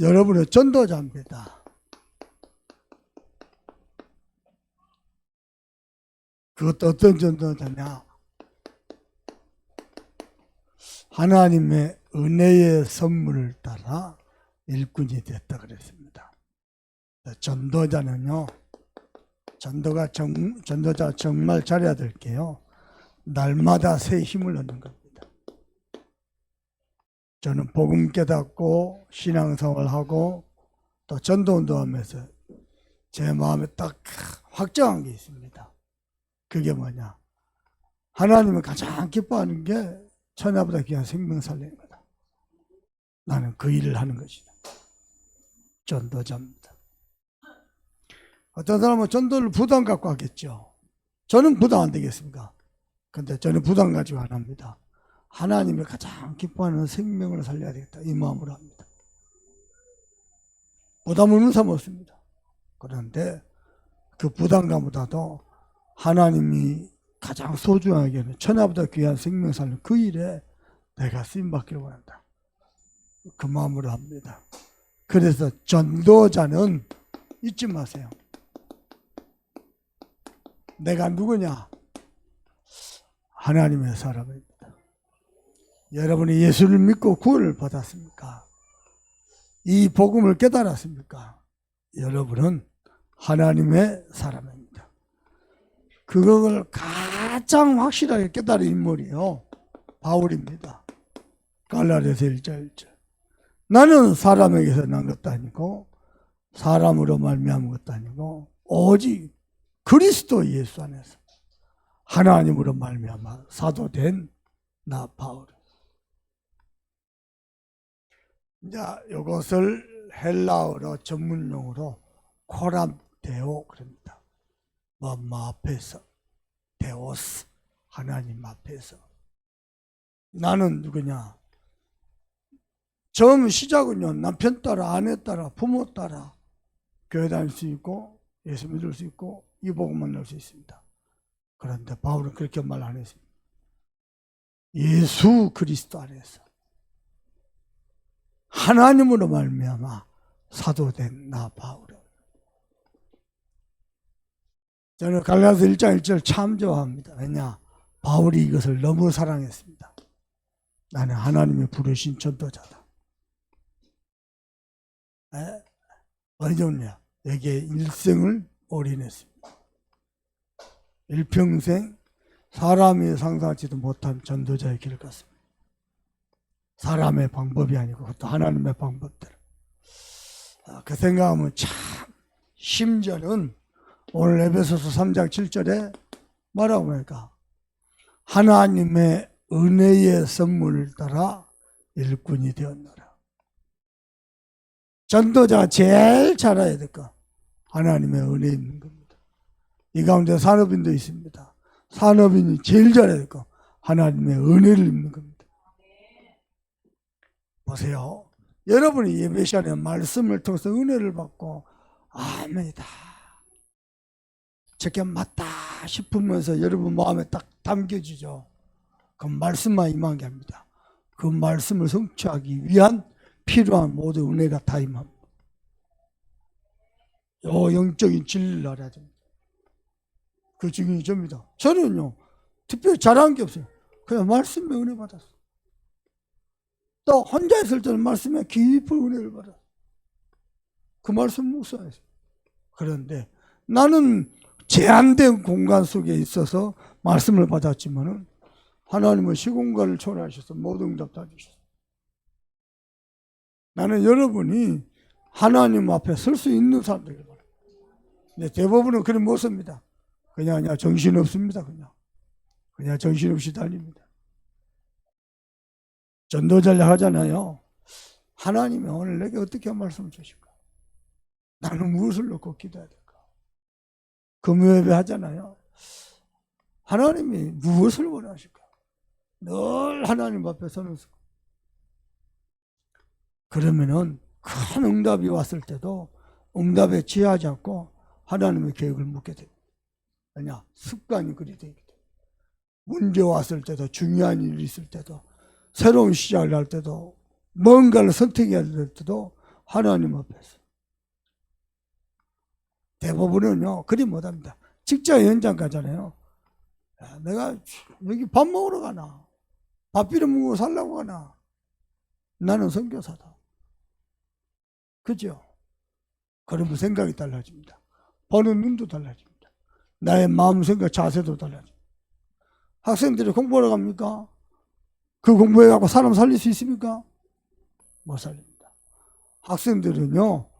여러분은 전도자입니다. 그것도 어떤 전도자냐? 하나님의 은혜의 선물을 따라 일꾼이 됐다 그랬습니다. 전도자는요, 전도가 정, 전도자 정말 잘해야 될 게요, 날마다 새 힘을 얻는 겁니다. 저는 복음 깨닫고 신앙생활 하고 또 전도 운동 하면서 제 마음에 딱 확정한 게 있습니다. 그게 뭐냐? 하나님을 가장 기뻐하는 게 천하보다 귀한 생명 거다. 나는 그 일을 하는 것이다. 전도자입니다. 어떤 사람은 전도를 부담 갖고 하겠죠. 저는 부담 안 되겠습니까? 근데 저는 부담 가지고 안 합니다. 하나님이 가장 기뻐하는 생명을 살려야 되겠다. 이 마음으로 합니다. 부담 없는 사람 없습니다. 그런데 그 부담감보다도 하나님이 가장 소중하게 여기는 천하보다 귀한 생명 살리는 그 일에 내가 쓰임받기를 원한다. 그 마음으로 합니다. 그래서 전도자는 잊지 마세요. 내가 누구냐? 하나님의 사람입니다. 여러분이 예수를 믿고 구원을 받았습니까? 이 복음을 깨달았습니까? 여러분은 하나님의 사람입니다. 그걸 가장 확실하게 깨달은 인물이요. 바울입니다. 갈라디아서 1절 1절. 나는 사람에게서 난 것도 아니고 사람으로 말미암은 것도 아니고 오직 그리스도 예수 안에서 하나님으로 말미암아 사도된 나 바울. 자, 이것을 헬라어로 전문용어로 코람데오 그럽니다. 뭐, 뭐 앞에서 데오스 하나님 앞에서 나는 누구냐? 처음 시작은요 남편 따라 아내 따라 부모 따라 교회 다닐 수 있고 예수 믿을 수 있고 이 복음 만날 수 있습니다. 그런데 바울은 그렇게 말 안 했습니다. 예수 그리스도 안에서 하나님으로 말미암아 사도된 나 바울은 저는 갈라서 1장 1절 참 좋아합니다. 왜냐? 바울이 이것을 너무 사랑했습니다. 나는 하나님이 부르신 전도자다. 에? 어디 좋냐? 여기에 일생을 올인했습니다. 일평생 사람이 상상하지도 못한 전도자의 길을 갔습니다. 사람의 방법이 아니고 그것도 하나님의 방법대로. 아, 그 생각하면 참 심지어는 오늘 에베소서 3장 7절에 뭐라고 할까? 하나님의 은혜의 선물을 따라 일꾼이 되었노라. 전도자가 제일 잘해야 될 거. 하나님의 은혜 있는 겁니다. 이 가운데 산업인도 있습니다. 산업인이 제일 잘해야 될 거. 하나님의 은혜를 입는 겁니다. 보세요. 여러분이 예배 시간에 말씀을 통해서 은혜를 받고 아멘이다. 저게 맞다 싶으면서 여러분 마음에 딱 담겨지죠. 그 말씀만 임한 게 아닙니다. 그 말씀을 성취하기 위한 필요한 모든 은혜가 다 임합니다. 요 영적인 진리를 알아야 됩니다. 그 접니다. 저는요, 특별히 잘한 게 없어요. 그냥 말씀에 은혜 받았어요. 또 혼자 있을 때는 말씀에 깊은 은혜를 받았어요. 그 말씀 묵상했어요. 그런데 나는 제한된 공간 속에 있어서 말씀을 받았지만은 하나님은 시공간을 초월하셔서 모든 응답 다 주셨어요. 나는 여러분이 하나님 앞에 설 수 있는 사람들이 바랍니다. 근데 대부분은 그런 못 씁니다. 그냥 그냥 정신 없습니다. 그냥 그냥 정신 없이 달립니다. 전도자를 하잖아요. 하나님이 오늘 내게 어떻게 말씀을 주실까? 나는 무엇을 놓고 기도해야 될까? 금요예배 하잖아요. 하나님이 무엇을 원하실까? 늘 하나님 앞에 서는 수. 그러면은 큰 응답이 왔을 때도 응답에 취하지 않고 하나님의 계획을 묻게 됩니다. 왜냐? 습관이 그리 되기 때문에. 문제 왔을 때도 중요한 일이 있을 때도 새로운 시작을 할 때도 뭔가를 선택해야 될 때도 하나님 앞에서. 대부분은요, 그리 못합니다. 직장 현장 가잖아요. 야, 내가 여기 밥 먹으러 가나? 밥 비려 먹고 살라고 가나? 나는 선교사다. 그죠? 그러면 생각이 달라집니다. 보는 눈도 달라집니다. 나의 마음 생각 자세도 달라집니다. 학생들이 공부하러 갑니까? 그 공부해 갖고 사람 살릴 수 있습니까? 못 살립니다. 학생들은요,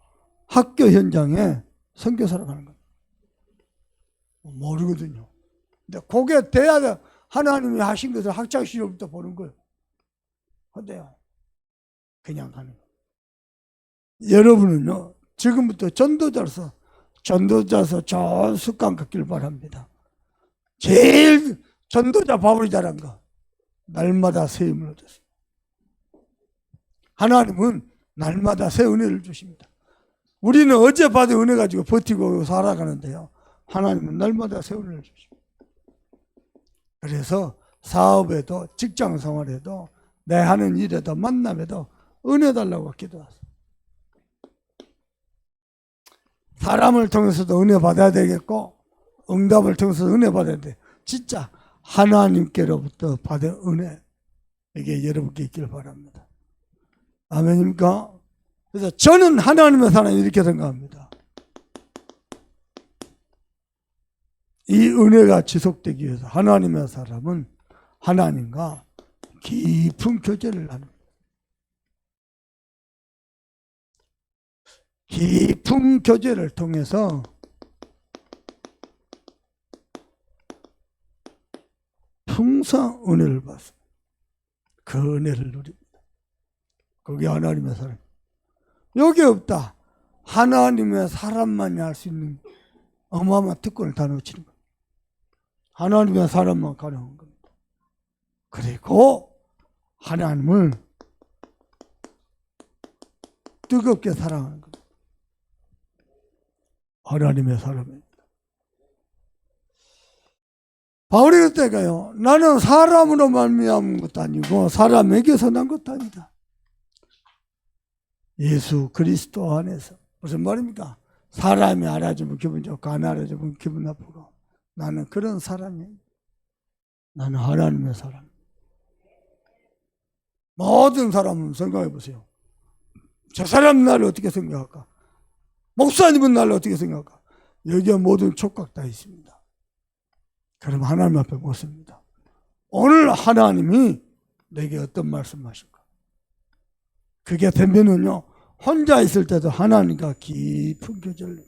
학교 현장에 선교사로 가는 겁니다. 모르거든요. 근데 그게 돼야 돼. 하나님이 하신 것을 학창 시절부터 보는 거예요. 근데요, 그냥 가는 거예요. 여러분은요, 지금부터 전도자로서, 전도자로서 좋은 습관 갖기를 바랍니다. 제일 전도자 바울이 잘한 거, 날마다 새 힘을 얻었어요. 하나님은 날마다 새 은혜를 주십니다. 우리는 어제 받은 은혜 가지고 버티고 살아가는데요. 하나님은 날마다 새 은혜를 주십니다. 그래서 사업에도 직장 생활에도 내 하는 일에도 만남에도 은혜 달라고 기도하세요. 사람을 통해서도 은혜 받아야 되겠고 응답을 통해서 은혜 받아야 돼. 진짜 하나님께로부터 받은 은혜 이게 여러분께 있기를 바랍니다. 아멘입니까? 그래서 저는 하나님의 사람 이렇게 생각합니다. 이 은혜가 지속되기 위해서 하나님의 사람은 하나님과 깊은 교제를 하는 깊은 교제를 통해서 풍성 은혜를 받습니다. 그 은혜를 누립니다. 그게 하나님의 사람. 여기 없다. 하나님의 사람만이 할 수 있는 어마어마한 특권을 다 놓치는 겁니다. 하나님의 사람만 가능한 겁니다. 그리고 하나님을 뜨겁게 사랑하는 겁니다. 하나님의 사람입니다. 바울이 그때가요. 나는 사람으로 말미암은 것도 아니고 사람에게서 난 것도 아니다. 예수 그리스도 안에서 무슨 말입니까? 사람이 알아주면 기분 좋고 안 알아주면 기분 나쁘고 나는 그런 사람이에요. 나는 하나님의 사람. 모든 사람은 생각해 보세요. 저 사람 나를 어떻게 생각할까? 목사님은 나를 어떻게 생각할까? 여기에 모든 촉각 다 있습니다. 그럼 하나님 앞에 묻습니다. 오늘 하나님이 내게 어떤 말씀하실까? 그게 되면은요, 혼자 있을 때도 하나님과 깊은 교제를.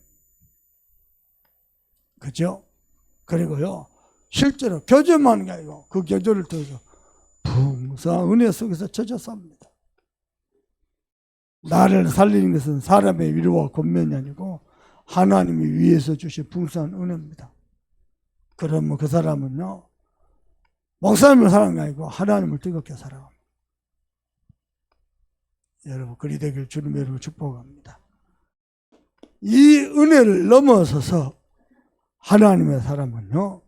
그죠? 그리고요, 실제로 교제만 하는 게 아니고 그 교제를 통해서 풍성한 은혜 속에서 젖어 삽니다. 나를 살리는 것은 사람의 위로와 권면이 아니고 하나님이 위에서 주신 풍성한 은혜입니다. 그러면 그 사람은요, 목사님을 게 아니고 하나님을 뜨겁게 사랑합니다. 여러분, 그리 되길 주님 여러분 축복합니다. 이 은혜를 넘어서서 하나님의 사람은요,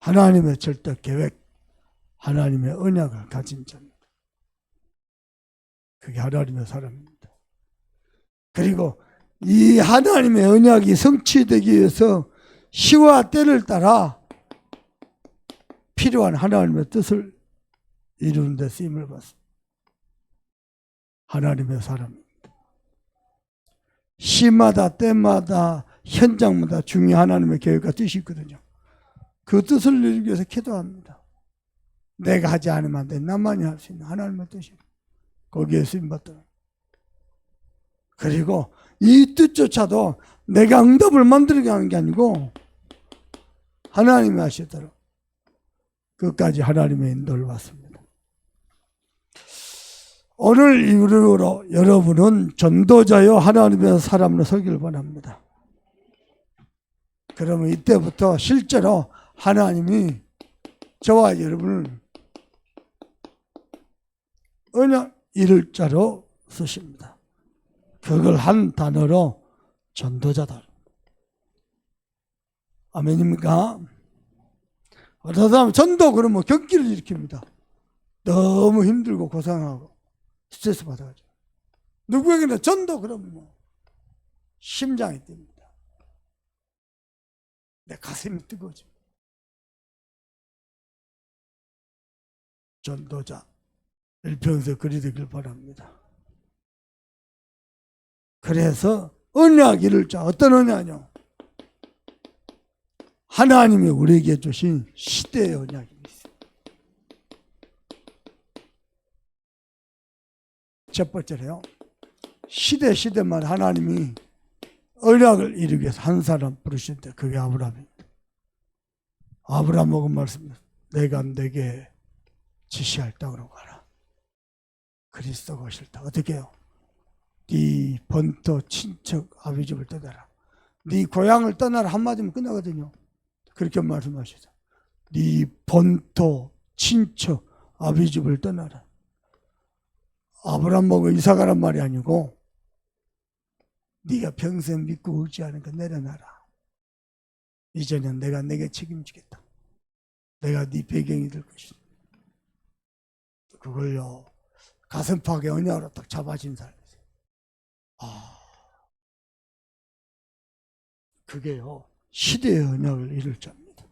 하나님의 절대 계획, 하나님의 언약을 가진 자입니다. 그게 하나님의 사람입니다. 그리고 이 하나님의 언약이 성취되기 위해서 시와 때를 따라 필요한 하나님의 뜻을 이루는 데 쓰임을 받습니다. 하나님의 사람입니다. 시마다 때마다 현장마다 중요한 하나님의 계획과 뜻이 있거든요. 그 뜻을 이루기 위해서 기도합니다. 내가 하지 않으면 안 돼. 나만이 할 수 있는 하나님의 뜻이 거기에 쓰임 받더라. 그리고 이 뜻조차도 내가 응답을 만들게 하는 게 아니고 하나님이 하시도록 끝까지 하나님의 인도를 받습니다. 오늘 이후로 여러분은 전도자요 하나님의 사람으로 서기를 원합니다. 그러면 이때부터 실제로 하나님이 저와 여러분을 언약 이룰 자로 쓰십니다. 그걸 한 단어로 전도자다. 아멘입니까? 어떤 사람 전도 그러면 경기를 일으킵니다. 너무 힘들고 고생하고 스트레스 받아가지고 누구에게나 전도 그러면 뭐 심장이 뜁니다. 내 가슴이 뜨거워져. 전도자 일평생 그리 되길 바랍니다. 그래서 언약 이룰 자 어떤 언약이요? 하나님이 우리에게 주신 시대의 있어요. 첫 번째로요. 시대 시대만 하나님이 언약을 이루기 위해서 한 사람 부르신데 그게 아브라함입니다. 아브라함 먹은 말씀 내가 내게 지시할 땅으로 가라. 그리스도가 오실 때 어떻게 해요? 네 번토 친척 아비집을 떠나라. 네 고향을 떠나라 한마디면 끝나거든요. 그렇게 말씀하시죠. 네 번토 친척 아비집을 떠나라. 아브라함 먹은 이사가란 말이 아니고 네가 평생 믿고 의지하는 거 내려놔라. 이제는 내가 내게 책임지겠다. 내가 네 배경이 될 것이다. 그걸요 가슴팍에 언약으로 딱 잡아진 사람이세요. 아, 그게요 시대의 언약을 이룰 자입니다.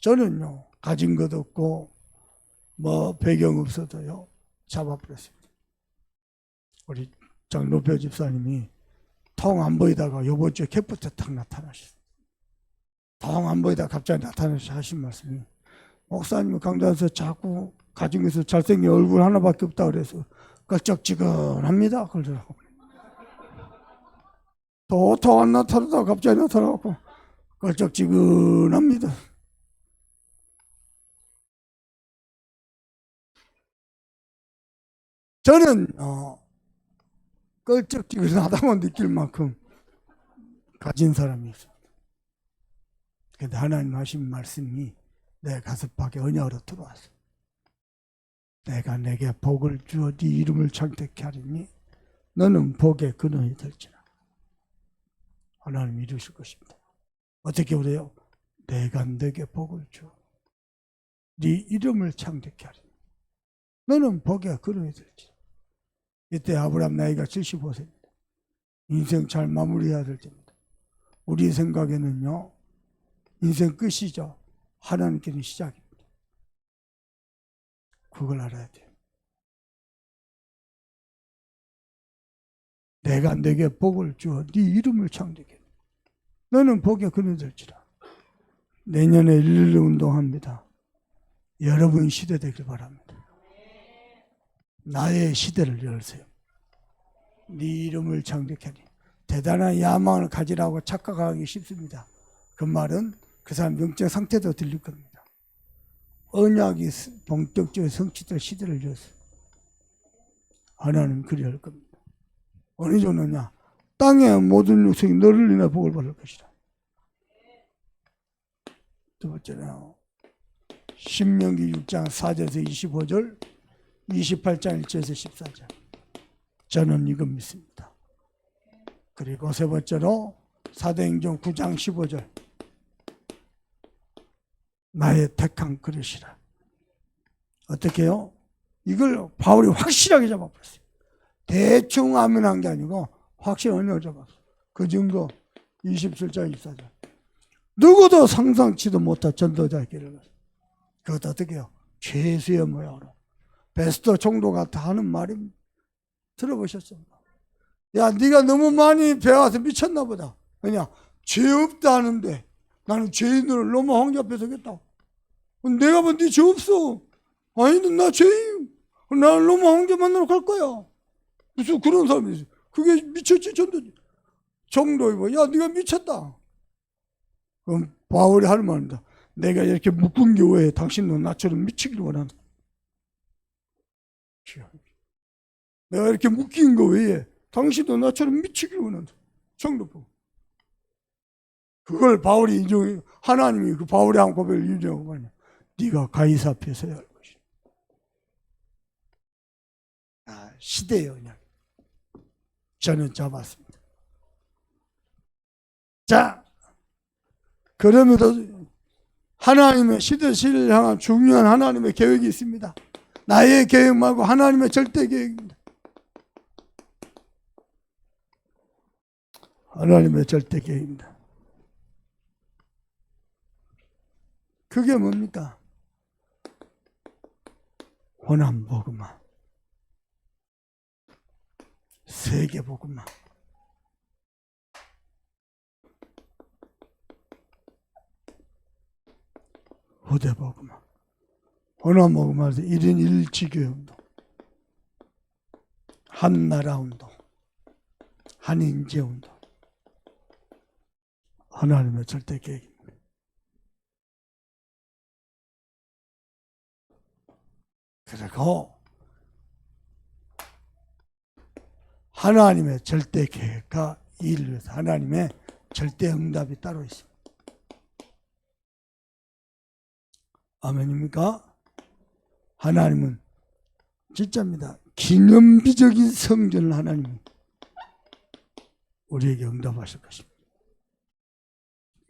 저는요 가진 것 없고 뭐 배경 없어도요 잡아버렸습니다. 우리 장로표 집사님이 통 안 보이다가 요번 주에 캐프트 딱 나타나셨어요. 통 안 보이다가 갑자기 나타나셔서 하신 말씀이 목사님 강단에서 자꾸 가정에서 잘생긴 얼굴 하나밖에 없다 그래서 걸쩍지근합니다. 그러더라고. 도통 안 나타나다가 갑자기 나타나고 걸쩍지근합니다. 저는 어, 걸쩍지근하다고 느낄 만큼 가진 사람이 있습니다. 근데 하나님 하신 말씀이 내 가슴팍에 언약으로 들어왔어. 내가 내게 복을 주어 네 이름을 창택케 하리니 너는 복의 근원이 될지라. 하나님 이루실 것입니다. 어떻게 그래요? 내가 내게 복을 주어 네 이름을 창택케 하리니 너는 복의 근원이 될지라. 이때 아브라함 나이가 75세입니다. 인생 잘 마무리해야 될 때입니다. 우리 생각에는요. 인생 끝이죠. 하나님께는 시작입니다. 그걸 알아야 돼요. 내가 내게 복을 주어 네 이름을 창대게. 너는 복에 그려들지라. 내년에 일일 운동합니다. 여러분 시대 되길 바랍니다. 나의 시대를 열세요. 네 이름을 창대케 하니 대단한 야망을 가지라고 착각하기 쉽습니다. 그 말은 그 사람 영적 상태도 들릴 겁니다. 언약이 본격적으로 성취될 시대를 열어서 하나님 그리 할 겁니다. 어느 정도냐? 땅의 모든 육성이 너를 인해 복을 받을 것이다. 두 번째는 신명기 6장 4절에서 25절, 28장 1절에서 14절. 저는 이거 믿습니다. 그리고 세 번째로 사도행전 9장 15절. 나의 택한 그릇이라. 어떻게 해요? 이걸 바울이 확실하게 잡아버렸어요. 대충 아멘한 게 아니고 확실히 언어 잡았어. 그 증거 27장 24절. 누구도 상상치도 못할 전도자의 길을 갔어. 그것 어떻게 해요? 최수의 모양으로. 베스트 총독 같아 하는 말이 들어보셨습니까? 야, 네가 너무 많이 배워서 미쳤나 보다. 그냥 죄 없다 하는데 나는 죄인들을 너무 황잡해 서겠다. 내가 본네 죄 없어. 아니, 나 죄인. 나는 너무 황제 만나러 갈 거야. 무슨 그런 사람이 있어. 그게 미쳤지, 전도지. 정도이 뭐, 야, 네가 미쳤다. 그럼 바울이 하는 말입니다. 내가 이렇게 묶은 교회에 당신도 나처럼 미치길 원한다. 내가 이렇게 묶인 거 외에 당신도 나처럼 미치길 원한다. 정도. 그걸 바울이 인정, 하나님이 그 바울의 한 고백을 인정하고 말이야. 네가 가이사 앞에 서야 할 것이다. 아, 시대의 언약. 저는 잡았습니다. 자, 그럼에도 하나님의 시대시를 향한 중요한 하나님의 계획이 있습니다. 나의 계획 말고 하나님의 절대 계획입니다. 하나님의 절대 계획입니다. 그게 뭡니까? 호남 복음화, 세계 복음화. 후대 복음화. 호남 복음화에서 1인 1지교회 운동, 한나라 운동, 한인제 운동. 하나님의 절대 계획입니다. 그리고 하나님의 절대 계획과 이를 위해서 하나님의 절대 응답이 따로 있습니다. 아멘입니까? 하나님은 진짜입니다. 기념비적인 성전을 하나님 우리에게 응답하실 것입니다.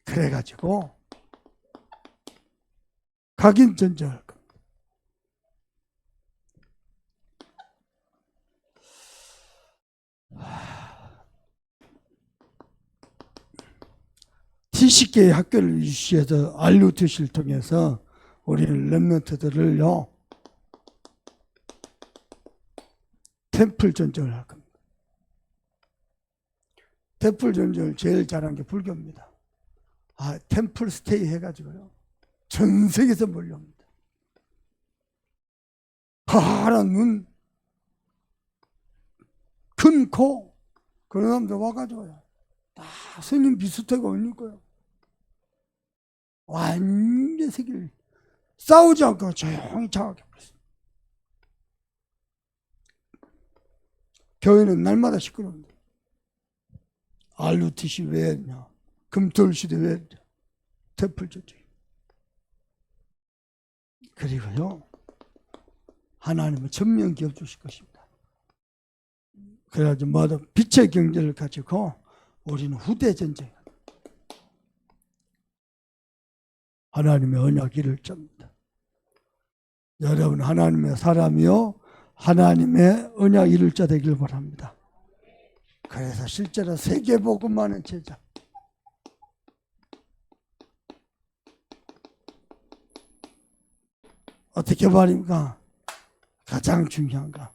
그래가지고 각인전절 70개의 학교를 유치해서 알루트시를 통해서 우리는 렘멘트들을요 템플 전쟁을 할 겁니다. 템플 전쟁을 제일 잘한 게 불교입니다. 아 템플 스테이 해가지고요 전 세계에서 몰려옵니다. 파란 눈, 큰 코, 그런 사람들 와가지고요. 다 스님 비슷하게 올릴 거예요. 완전 세계를 싸우지 않고 조용히 장악해버렸어요. 교회는 날마다 시끄러운데. 알루티시 왜 했냐? 금토일시대 왜 했냐? 저쪽. 그리고요, 하나님은 천명 기업 주실 것입니다. 그래가지고 뭐든 빛의 경제를 가지고 우리는 후대 전쟁. 하나님의 언약 이룰 자입니다. 여러분 하나님의 사람이요 하나님의 언약 이룰 자 되길 바랍니다. 그래서 실제로 세계 복음만은 제자. 어떻게 말입니까? 가장 중요한 거.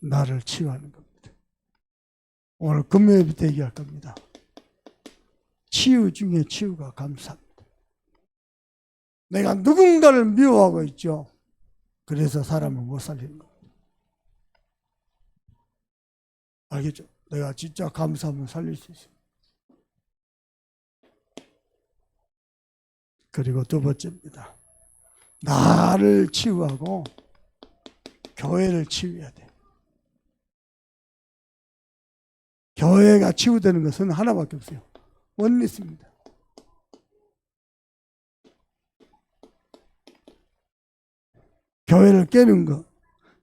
나를 치유하는 겁니다. 오늘 금요일부터 얘기할 겁니다. 치유 중에 치유가 감사합니다. 내가 누군가를 미워하고 있죠. 그래서 사람을 못 살리는 겁니다. 알겠죠? 내가 진짜 감사하면 살릴 수 있어요. 그리고 두 번째입니다. 나를 치유하고 교회를 치유해야 돼. 교회가 치유되는 것은 하나밖에 없어요. 원리스입니다. 교회를 깨는 것,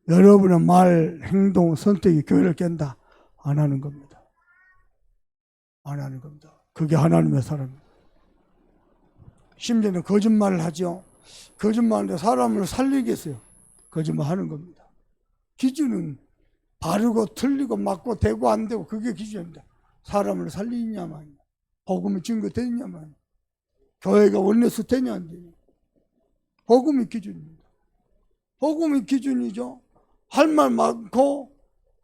여러분의 말, 행동, 선택이 교회를 깬다. 안 하는 겁니다. 안 하는 겁니다. 그게 하나님의 사람입니다. 심지어는 거짓말을 하죠. 거짓말로 사람을 살리겠어요. 거짓말 하는 겁니다. 기준은 바르고 틀리고 맞고 되고 안 되고 그게 기준입니다. 사람을 살리냐만 복음이 증거 되냐만 교회가 원내서 되냐 안 되냐 복음이 기준입니다. 복음이 기준이죠. 할 말 많고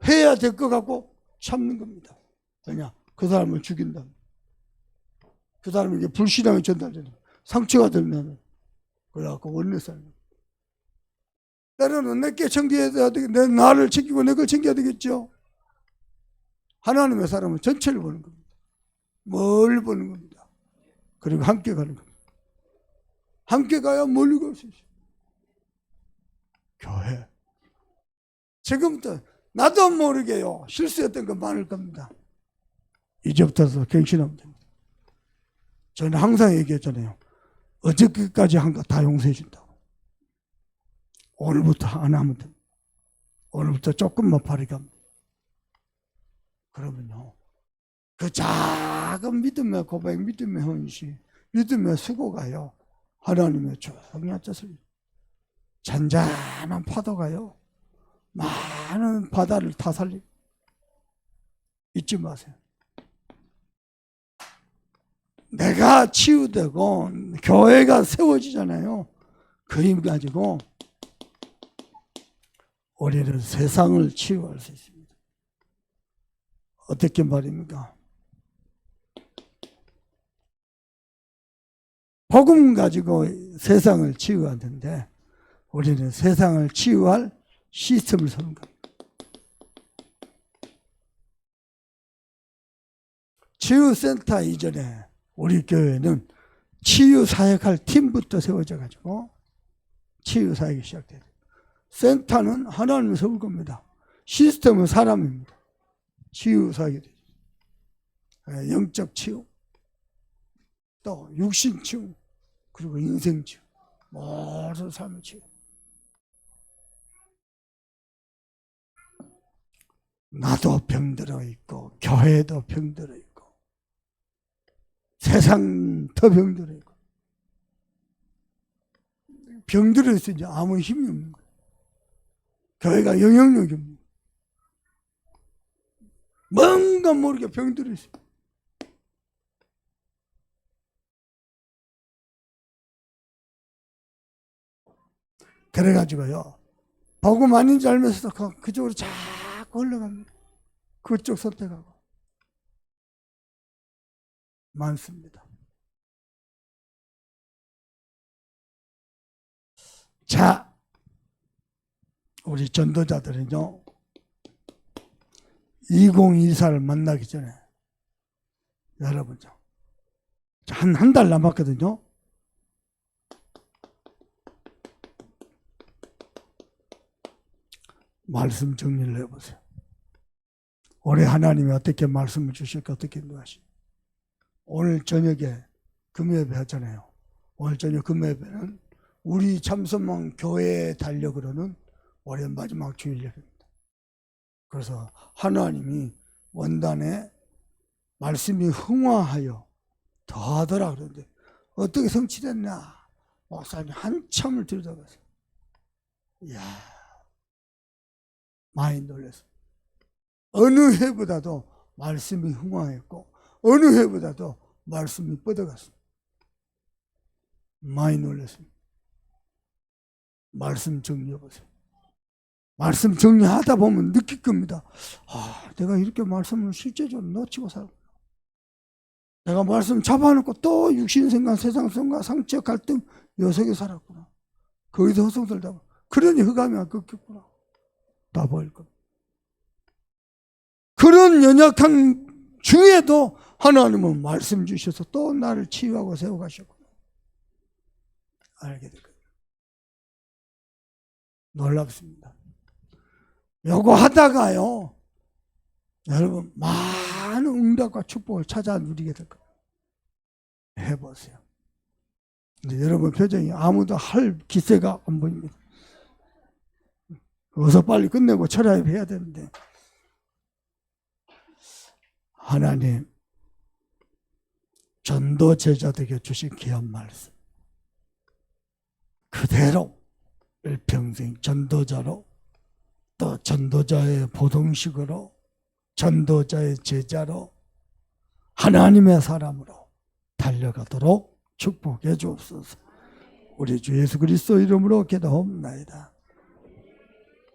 해야 될 것 같고 참는 겁니다. 왜냐? 그 사람을 죽인다. 그 사람에게 불신앙이 전달되는 상처가 되면 그래갖고 원내서 때로는 내게 챙겨야 되게 내 나를 챙기고 내 걸 챙겨야 되겠죠. 하나님의 사람은 전체를 보는 겁니다. 뭘 보는 겁니다. 그리고 함께 가는 겁니다. 함께 가야 멀리 갈 수 있어요. 교회. 지금부터 나도 모르게요. 실수했던 거 많을 겁니다. 이제부터서 갱신하면 됩니다. 저는 항상 얘기했잖아요. 어저께까지 한 거 다 용서해 준다고. 오늘부터 안 하면 됩니다. 오늘부터 조금만 바르게 합니다. 그러면요. 그 자, 작은 믿음의 고백, 믿음의 헌신, 믿음의 수고가요. 하나님의 조용히 앉아서 잔잔한 파도가요. 많은 바다를 다 살리. 잊지 마세요. 내가 치유되고 교회가 세워지잖아요. 그 힘 가지고 우리는 세상을 치유할 수 있습니다. 어떻게 말입니까? 복음 가지고 세상을 치유하는데 우리는 세상을 치유할 시스템을 세운 겁니다. 치유센터 이전에 우리 교회는 치유 사역할 팀부터 세워져 가지고 치유 사역이 시작돼요. 센터는 하나님이 세울 겁니다. 시스템은 사람입니다. 치유 사역이 되죠. 예, 영적 치유, 또 육신 치유, 그리고 인생 치유, 모든 삶의 치유. 나도 병들어 있고 교회도 병들어 있고 세상 더 병들어 있고 병들어 있으니 아무 힘이 없는 거예요. 교회가 영향력이 없는 거예요. 뭔가 모르게 병들어 있어요. 그래가지고요. 복음 아닌 줄 알면서도 그- 그쪽으로 자꾸 흘러갑니다. 그쪽 선택하고. 많습니다. 자, 우리 전도자들은요, 2024를 만나기 전에, 여러분요, 한, 한 달 남았거든요. 말씀 정리를 해보세요. 올해 하나님이 어떻게 말씀을 주실까 어떻게 인도하시 오늘 저녁에 금요예배 하잖아요. 오늘 저녁 금요예배는 우리 참선망 교회의 달력으로는 올해 마지막 주일 예배입니다. 그래서 하나님이 원단에 말씀이 흥화하여 더하더라 그러는데 어떻게 성취됐나? 목사님 한참을 들여다봤어요. 이야, 많이 놀랐어요. 어느 해보다도 말씀이 흥황했고 어느 해보다도 말씀이 뻗어갔어요. 많이 놀랐습니다. 말씀 정리해 보세요. 말씀 정리하다 보면 느낄 겁니다. 아, 내가 이렇게 말씀을 실제적으로 놓치고 살고 내가 말씀 잡아놓고 또 육신생각, 세상생각, 상처, 갈등, 여석에 살았구나. 거기서 허송들다. 그러니 흑암이 안 꺾였구나. 다 보일 겁니다. 그런 연약한 중에도 하나님은 말씀 주셔서 또 나를 치유하고 세워가셨구나. 알게 됐거든요. 놀랍습니다. 요거 하다가요, 여러분, 많은 응답과 축복을 찾아 누리게 될 거예요. 해보세요. 근데 여러분 표정이 아무도 할 기세가 안 보입니다. 어서 빨리 끝내고 철야입 해야 되는데. 하나님, 전도 제자들에게 주신 귀한 말씀. 그대로 일평생 전도자로 또 전도자의 보동식으로 전도자의 제자로 하나님의 사람으로 달려가도록 축복해 주옵소서. 우리 주 예수 그리스도 이름으로 기도합나이다.